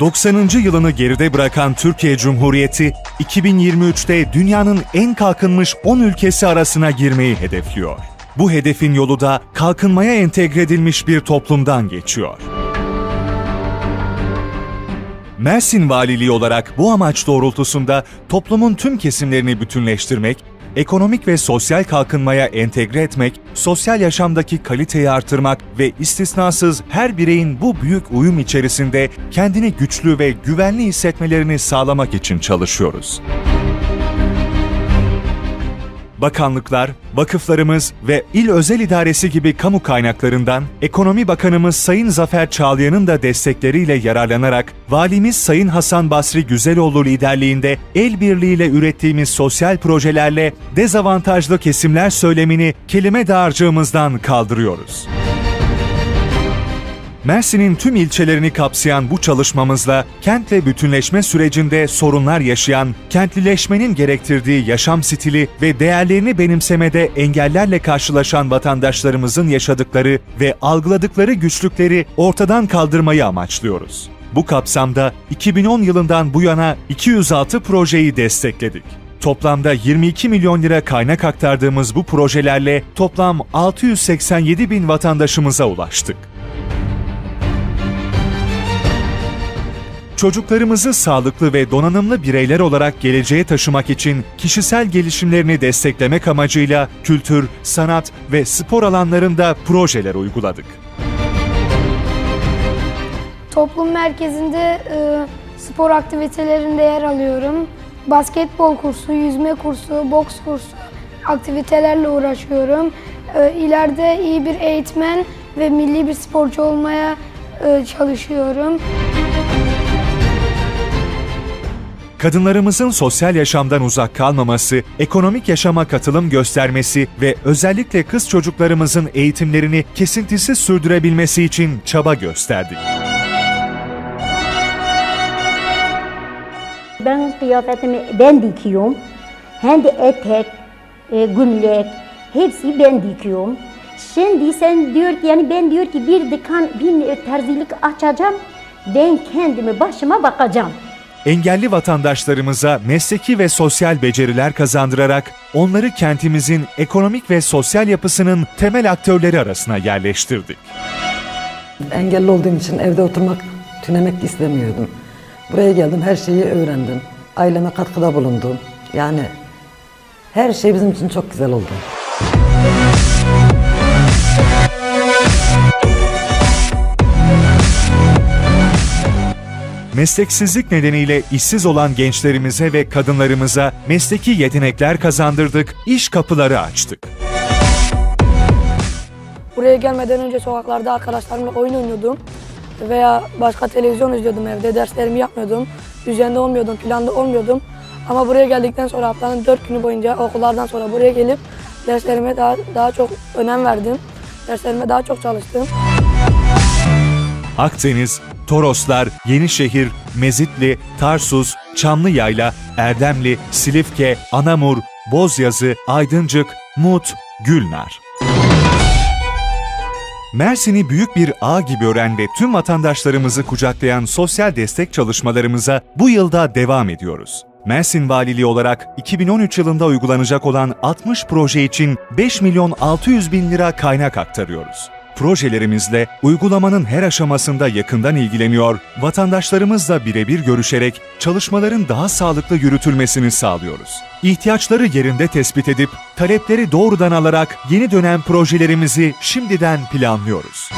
90. yılını geride bırakan Türkiye Cumhuriyeti, 2023'te dünyanın en kalkınmış 10 ülkesi arasına girmeyi hedefliyor. Bu hedefin yolu da kalkınmaya entegre edilmiş bir toplumdan geçiyor. Mersin Valiliği olarak bu amaç doğrultusunda toplumun tüm kesimlerini bütünleştirmek, ekonomik ve sosyal kalkınmaya entegre etmek, sosyal yaşamdaki kaliteyi artırmak ve istisnasız her bireyin bu büyük uyum içerisinde kendini güçlü ve güvenli hissetmelerini sağlamak için çalışıyoruz. Bakanlıklar, vakıflarımız ve il özel idaresi gibi kamu kaynaklarından Ekonomi Bakanımız Sayın Zafer Çağlayan'ın da destekleriyle yararlanarak Valimiz Sayın Hasan Basri Güzeloğlu liderliğinde el birliğiyle ürettiğimiz sosyal projelerle dezavantajlı kesimler söylemini kelime dağarcığımızdan kaldırıyoruz. Mersin'in tüm ilçelerini kapsayan bu çalışmamızla kentle bütünleşme sürecinde sorunlar yaşayan, kentlileşmenin gerektirdiği yaşam stili ve değerlerini benimsemede engellerle karşılaşan vatandaşlarımızın yaşadıkları ve algıladıkları güçlükleri ortadan kaldırmayı amaçlıyoruz. Bu kapsamda 2010 yılından bu yana 206 projeyi destekledik. Toplamda 22 milyon lira kaynak aktardığımız bu projelerle toplam 687 bin vatandaşımıza ulaştık. Çocuklarımızı sağlıklı ve donanımlı bireyler olarak geleceğe taşımak için kişisel gelişimlerini desteklemek amacıyla kültür, sanat ve spor alanlarında projeler uyguladık. Toplum merkezinde e, spor aktivitelerinde yer alıyorum. Basketbol kursu, yüzme kursu, boks kursu aktivitelerle uğraşıyorum. E, ileride iyi bir eğitmen ve milli bir sporcu olmaya e, çalışıyorum. Kadınlarımızın sosyal yaşamdan uzak kalmaması, ekonomik yaşama katılım göstermesi ve özellikle kız çocuklarımızın eğitimlerini kesintisiz sürdürebilmesi için çaba gösterdik. Ben kıyafetimi ben dikiyorum. Hem de etek, e, gömlek hepsi ben dikiyorum. Şimdi sen diyor ki yani ben diyor ki bir dükkan bir terzilik açacağım. Ben kendimi başıma bakacağım. Engelli vatandaşlarımıza mesleki ve sosyal beceriler kazandırarak onları kentimizin ekonomik ve sosyal yapısının temel aktörleri arasına yerleştirdik. Engelli olduğum için evde oturmak, tünemek istemiyordum. Buraya geldim, her şeyi öğrendim. Aileme katkıda bulundum. Yani her şey bizim için çok güzel oldu. Mesleksizlik nedeniyle işsiz olan gençlerimize ve kadınlarımıza mesleki yetenekler kazandırdık, iş kapıları açtık. Buraya gelmeden önce sokaklarda arkadaşlarımla oyun oynuyordum. Veya başka televizyon izliyordum evde. Derslerimi yapmıyordum. Düzenli olmuyordum, planda olmuyordum. Ama buraya geldikten sonra haftanın dört günü boyunca okullardan sonra buraya gelip derslerime daha, daha çok önem verdim. Derslerime daha çok çalıştım. Akdeniz, Toroslar, Yenişehir, Mezitli, Tarsus, Çamlıyayla, Erdemli, Silifke, Anamur, Bozyazı, Aydıncık, Mut, Gülnar. Mersin'i büyük bir ağ gibi ören ve tüm vatandaşlarımızı kucaklayan sosyal destek çalışmalarımıza bu yılda devam ediyoruz. Mersin Valiliği olarak 2013 yılında uygulanacak olan 60 proje için 5 milyon 600 bin lira kaynak aktarıyoruz. Projelerimizle uygulamanın her aşamasında yakından ilgileniyor, vatandaşlarımızla birebir görüşerek çalışmaların daha sağlıklı yürütülmesini sağlıyoruz. İhtiyaçları yerinde tespit edip talepleri doğrudan alarak yeni dönem projelerimizi şimdiden planlıyoruz.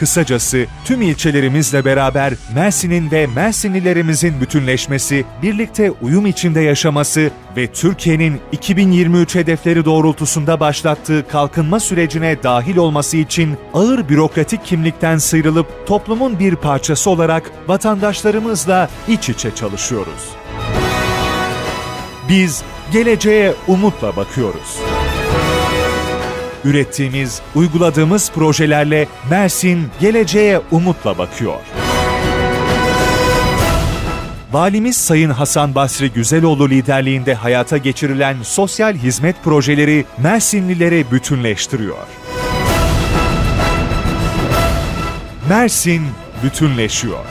Kısacası tüm ilçelerimizle beraber Mersin'in ve Mersinlilerimizin bütünleşmesi, birlikte uyum içinde yaşaması ve Türkiye'nin 2023 hedefleri doğrultusunda başlattığı kalkınma sürecine dahil olması için ağır bürokratik kimlikten sıyrılıp toplumun bir parçası olarak vatandaşlarımızla iç içe çalışıyoruz. Biz geleceğe umutla bakıyoruz. Ürettiğimiz, uyguladığımız projelerle Mersin geleceğe umutla bakıyor. Valimiz Sayın Hasan Basri Güzeloğlu liderliğinde hayata geçirilen sosyal hizmet projeleri Mersinlileri bütünleştiriyor. Mersin bütünleşiyor.